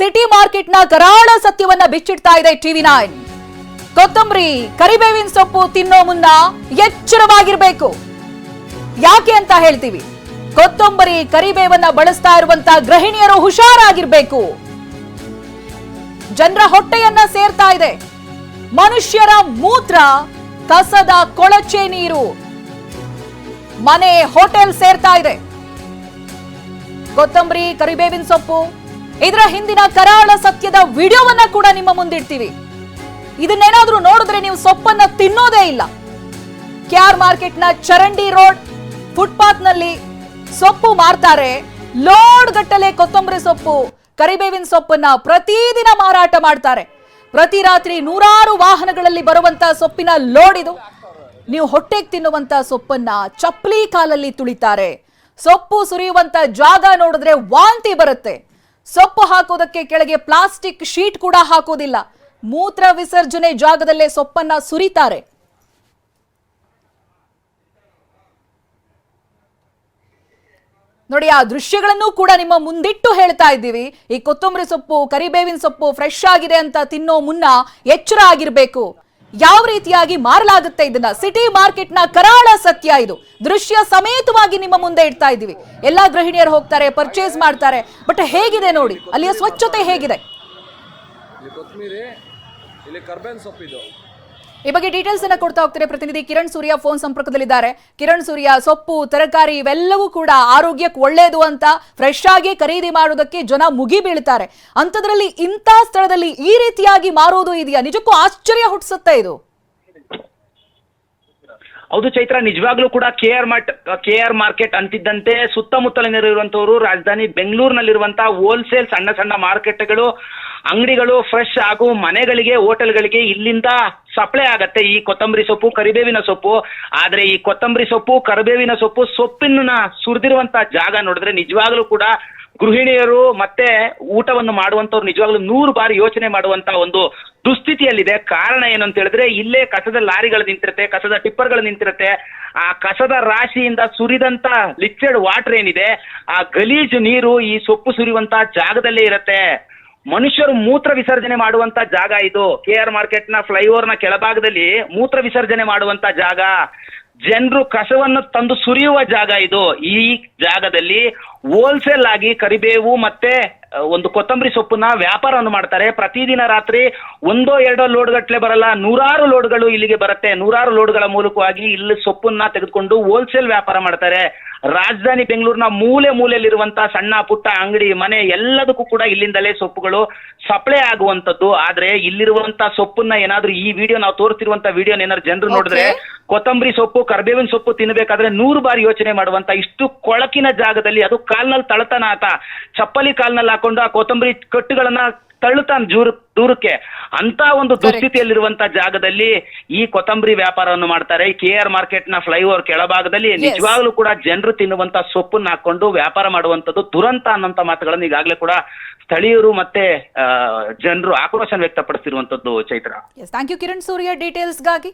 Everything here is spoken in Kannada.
ಸಿಟಿ ಮಾರ್ಕೆಟ್ನ ಕರಾಳ ಸತ್ಯವನ್ನ ಬಿಚ್ಚಿಡ್ತಾ ಇದೆ ಟಿವಿ ನೈನ್. ಕೊತ್ತಂಬರಿ, ಕರಿಬೇವಿನ ಸೊಪ್ಪು ತಿನ್ನೋ ಮುನ್ನ ಎಚ್ಚರವಾಗಿರ್ಬೇಕು. ಯಾಕೆ ಅಂತ ಹೇಳ್ತೀವಿ. ಕೊತ್ತಂಬರಿ, ಕರಿಬೇವನ್ನ ಬಳಸ್ತಾ ಇರುವಂತ ಗೃಹಿಣಿಯರು ಹುಷಾರಾಗಿರ್ಬೇಕು. ಜನರ ಹೊಟ್ಟೆಯನ್ನ ಸೇರ್ತಾ ಇದೆ. ಮನುಷ್ಯರ ಮೂತ್ರ ಕಸದ ಕೊಳಚೆ ನೀರು. ಮನೆ, ಹೋಟೆಲ್ ಸೇರ್ತಾ ಇದೆ. ಕೊತ್ತಂಬರಿ, ಕರಿಬೇವಿನ ಸೊಪ್ಪು ಇದರ ಹಿಂದಿನ ಕರಾಳ ಸತ್ಯದ ವಿಡಿಯೋವನ್ನ ಕೂಡ ನಿಮ್ಮ ಮುಂದಿಡ್ತೀವಿ. ಇದನ್ನೇನಾದ್ರೂ ನೋಡಿದ್ರೆ ನೀವು ಸೊಪ್ಪನ್ನ ತಿನ್ನೋದೇ ಇಲ್ಲ. ಕೆಆರ್ ಮಾರ್ಕೆಟ್ನ ಚರಂಡಿ ರೋಡ್ ಫುಟ್ಪಾತ್ನಲ್ಲಿ ಸೊಪ್ಪು ಮಾರ್ತಾರೆ. ಲೋಡ್ ಗಟ್ಟಲೆ ಕೊತ್ತಂಬರಿ ಸೊಪ್ಪು, ಕರಿಬೇವಿನ ಸೊಪ್ಪನ್ನ ಪ್ರತಿದಿನ ಮಾರಾಟ ಮಾಡ್ತಾರೆ. ಪ್ರತಿ ರಾತ್ರಿ ನೂರಾರು ವಾಹನಗಳಲ್ಲಿ ಬರುವಂತ ಸೊಪ್ಪಿನ ಲೋಡ್ ಇದು. ನೀವು ಹೊಟ್ಟೆಗೆ ತಿನ್ನುವಂತ ಸೊಪ್ಪನ್ನ ಚಪ್ಪಲಿ ಕಾಲಲ್ಲಿ ತುಳಿತಾರೆ. ಸೊಪ್ಪು ಸುರಿಯುವಂತ ಜಾಗ ನೋಡಿದ್ರೆ ವಾಂತಿ ಬರುತ್ತೆ. ಸೊಪ್ಪು ಹಾಕೋದಕ್ಕೆ ಕೆಳಗೆ ಪ್ಲಾಸ್ಟಿಕ್ ಶೀಟ್ ಕೂಡ ಹಾಕೋದಿಲ್ಲ. ಮೂತ್ರ ವಿಸರ್ಜನೆ ಜಾಗದಲ್ಲೇ ಸೊಪ್ಪನ್ನ ಸುರಿತಾರೆ. ನೋಡಿ, ಆ ದೃಶ್ಯಗಳನ್ನು ಕೂಡ ನಿಮ್ಮ ಮುಂದಿಟ್ಟು ಹೇಳ್ತಾ ಇದ್ದೀವಿ. ಈ ಕೊತ್ತಂಬರಿ ಸೊಪ್ಪು, ಕರಿಬೇವಿನ ಸೊಪ್ಪು ಫ್ರೆಶ್ ಆಗಿದೆ ಅಂತ ತಿನ್ನೋ ಮುನ್ನ ಎಚ್ಚರ ಆಗಿರ್ಬೇಕು. ಯಾವ ರೀತಿಯಾಗಿ ಮಾರಲಾಗುತ್ತೆ ಇದನ್ನ? ಸಿಟಿ ಮಾರ್ಕೆಟ್ನ ಕರಾಳ ಸತ್ಯ ಇದು. ದೃಶ್ಯ ಸಮೇತವಾಗಿ ನಿಮ್ಮ ಮುಂದೆ ಇಡ್ತಾ ಇದ್ದೀವಿ. ಎಲ್ಲಾ ಗೃಹಿಣಿಯರು ಹೋಗ್ತಾರೆ ಪರ್ಚೇಸ್ ಮಾಡ್ತಾರೆ. ಬಟ್ ಹೇಗಿದೆ ನೋಡಿ? ಅಲ್ಲಿಯ ಸ್ವಚ್ಛತೆ ಹೇಗಿದೆ? ಈ ಬಗ್ಗೆ ಡೀಟೇಲ್ಸ್ ಅನ್ನ ಕೊಡ್ತಾ ಹೋಗ್ತಾರೆ ಪ್ರತಿನಿಧಿ. ಕಿರಣ್ ಸೂರ್ಯ ಫೋನ್ ಸಂಪರ್ಕದಲ್ಲಿದ್ದಾರೆ. ಕಿರಣ್ ಸೂರ್ಯ, ಸೊಪ್ಪು, ತರಕಾರಿ ಇವೆಲ್ಲವೂ ಕೂಡ ಆರೋಗ್ಯಕ್ಕೆ ಒಳ್ಳೆಯದು ಅಂತ ಫ್ರೆಶ್ ಆಗಿ ಖರೀದಿ ಮಾಡೋದಕ್ಕೆ ಜನ ಮುಗಿ ಬೀಳ್ತಾರೆ. ಅಂಥದ್ರಲ್ಲಿ ಇಂಥ ಸ್ಥಳದಲ್ಲಿ ಈ ರೀತಿಯಾಗಿ ಮಾರೋದು ಇದೆಯಾ? ನಿಜಕ್ಕೂ ಆಶ್ಚರ್ಯ ಹುಟ್ಟಿಸುತ್ತೆ ಇದು. ಹೌದು ಚೈತ್ರ, ನಿಜವಾಗ್ಲೂ ಕೂಡ K R mart K R market ಅಂತಿದ್ದಂತೆ ಸುತ್ತಮುತ್ತಲಿನಲ್ಲಿರುವಂತವರು ರಾಜಧಾನಿ ಬೆಂಗಳೂರಿನಲ್ಲಿರುವಂತಹ ಹೋಲ್ಸೇಲ್ ಸಣ್ಣ ಸಣ್ಣ ಮಾರ್ಕೆಟ್ಗಳು ಅಂಗಡಿಗಳು ಫ್ರೆಶ್ ಹಾಗೂ ಮನೆಗಳಿಗೆ, ಹೋಟೆಲ್ಗಳಿಗೆ ಇಲ್ಲಿಂದ ಸಪ್ಲೈ ಆಗತ್ತೆ. ಈ ಕೊತ್ತಂಬರಿ ಸೊಪ್ಪು, ಕರಿಬೇವಿನ ಸೊಪ್ಪು. ಆದ್ರೆ ಈ ಕೊತ್ತಂಬರಿ ಸೊಪ್ಪು, ಕರಿಬೇವಿನ ಸೊಪ್ಪು ಸೊಪ್ಪಿನ ಸುರಿದಿರುವಂತ ಜಾಗ ನೋಡಿದ್ರೆ ನಿಜವಾಗ್ಲೂ ಕೂಡ ಗೃಹಿಣಿಯರು ಮತ್ತೆ ಊಟವನ್ನು ಮಾಡುವಂತವ್ರು ನಿಜವಾಗ್ಲೂ ನೂರು ಬಾರಿ ಯೋಚನೆ ಮಾಡುವಂತ ಒಂದು ದುಸ್ಥಿತಿಯಲ್ಲಿದೆ. ಕಾರಣ ಏನು ಅಂತ ಹೇಳಿದ್ರೆ ಇಲ್ಲೇ ಕಸದ ಲಾರಿಗಳು ನಿಂತಿರುತ್ತೆ, ಕಸದ ಟಿಪ್ಪರ್ಗಳು ನಿಂತಿರುತ್ತೆ. ಆ ಕಸದ ರಾಶಿಯಿಂದ ಸುರಿದಂತ ಲಿಕ್ವಿಡ್ ವಾಟರ್ ಏನಿದೆ, ಆ ಗಲೀಜು ನೀರು ಈ ಸೊಪ್ಪು ಸುರಿಯುವಂತ ಜಾಗದಲ್ಲೇ ಇರುತ್ತೆ. ಮನುಷ್ಯರು ಮೂತ್ರ ವಿಸರ್ಜನೆ ಮಾಡುವಂತ ಜಾಗ ಇದು. ಕೆ ಆರ್ ಮಾರ್ಕೆಟ್ನ ಫ್ಲೈಓವರ್ನ ಕೆಳಭಾಗದಲ್ಲಿ ಮೂತ್ರ ವಿಸರ್ಜನೆ ಮಾಡುವಂತ ಜಾಗ. ಜನರು ಕಸವನ್ನು ತಂದು ಸುರಿಯುವ ಜಾಗ ಇದು. ಈ ಜಾಗದಲ್ಲಿ ಹೋಲ್ಸೇಲ್ ಆಗಿ ಕರಿಬೇವು ಮತ್ತೆ ಒಂದು ಕೊತ್ತಂಬರಿ ಸೊಪ್ಪನ್ನ ವ್ಯಾಪಾರವನ್ನು ಮಾಡ್ತಾರೆ. ಪ್ರತಿದಿನ ರಾತ್ರಿ ಒಂದೋ ಎರಡೋ ಲೋಡ್ ಗಟ್ಟಲೆ ಬರಲ್ಲ ನೂರಾರು ಲೋಡ್ಗಳು ಇಲ್ಲಿಗೆ ಬರುತ್ತೆ. ನೂರಾರು ಲೋಡ್ಗಳ ಮೂಲಕವಾಗಿ ಇಲ್ಲಿ ಸೊಪ್ಪನ್ನ ತೆಗೆದುಕೊಂಡು ಹೋಲ್ಸೇಲ್ ವ್ಯಾಪಾರ ಮಾಡ್ತಾರೆ. ರಾಜಧಾನಿ ಬೆಂಗಳೂರಿನ ಮೂಲೆ ಮೂಲೆಯಲ್ಲಿರುವಂತ ಸಣ್ಣ ಪುಟ್ಟ ಅಂಗಡಿ ಮನೆ ಎಲ್ಲದಕ್ಕೂ ಕೂಡ ಇಲ್ಲಿಂದಲೇ ಸೊಪ್ಪುಗಳು ಸಪ್ಲೈ ಆಗುವಂತದ್ದು ಆದ್ರೆ ಇಲ್ಲಿರುವಂತ ಸೊಪ್ಪನ್ನ ಏನಾದ್ರೂ ಈ ವಿಡಿಯೋ ನಾವು ತೋರಿಸಿರುವಂತ ವಿಡಿಯೋನ ಏನಾದ್ರು ಜನರು ನೋಡಿದ್ರೆ ಕೊತ್ತಂಬರಿ ಸೊಪ್ಪು ಕರ್ಬೇವಿನ ಸೊಪ್ಪು ತಿನ್ನಬೇಕಾದ್ರೆ ನೂರು ಬಾರಿ ಯೋಚನೆ ಮಾಡುವಂತ ಇಷ್ಟು ಕೊಳಕಿನ ಜಾಗದಲ್ಲಿ ಅದು ಕಾಲ್ನಲ್ಲಿ ತಳತನ ಆತ ಚಪ್ಪಲಿ ಕಾಲ್ನಲ್ಲಿ ಹಾಕೊಂಡು ಆ ಕೊತ್ತಂಬರಿ ಕಟ್ಟುಗಳನ್ನ ತಳ್ಳುತ್ತಾನೆ ಜೂರ್ ದೂರಕ್ಕೆ. ಅಂತ ಒಂದು ದುಸ್ಥಿತಿಯಲ್ಲಿರುವಂತ ಜಾಗದಲ್ಲಿ ಈ ಕೊತ್ತಂಬರಿ ವ್ಯಾಪಾರವನ್ನು ಮಾಡ್ತಾರೆ. ಕೆ ಆರ್ ಮಾರ್ಕೆಟ್ನ ಫ್ಲೈಓವರ್ ಕೆಳಭಾಗದಲ್ಲಿ ನಿಜವಾಗ್ಲೂ ಕೂಡ ಜನರು ತಿನ್ನುವಂತ ಸೊಪ್ಪನ್ನ ಹಾಕೊಂಡು ವ್ಯಾಪಾರ ಮಾಡುವಂತದ್ದು ದುರಂತ ಅನ್ನೋಂತ ಮಾತುಗಳನ್ನು ಈಗಾಗಲೇ ಕೂಡ ಸ್ಥಳೀಯರು ಮತ್ತೆ ಜನರು ಆಕ್ರೋಶ ವ್ಯಕ್ತಪಡಿಸಿರುವಂತದ್ದು Chaitra. Thank you Kiran Surya. ಡೀಟೇಲ್ಸ್ಗಾಗಿ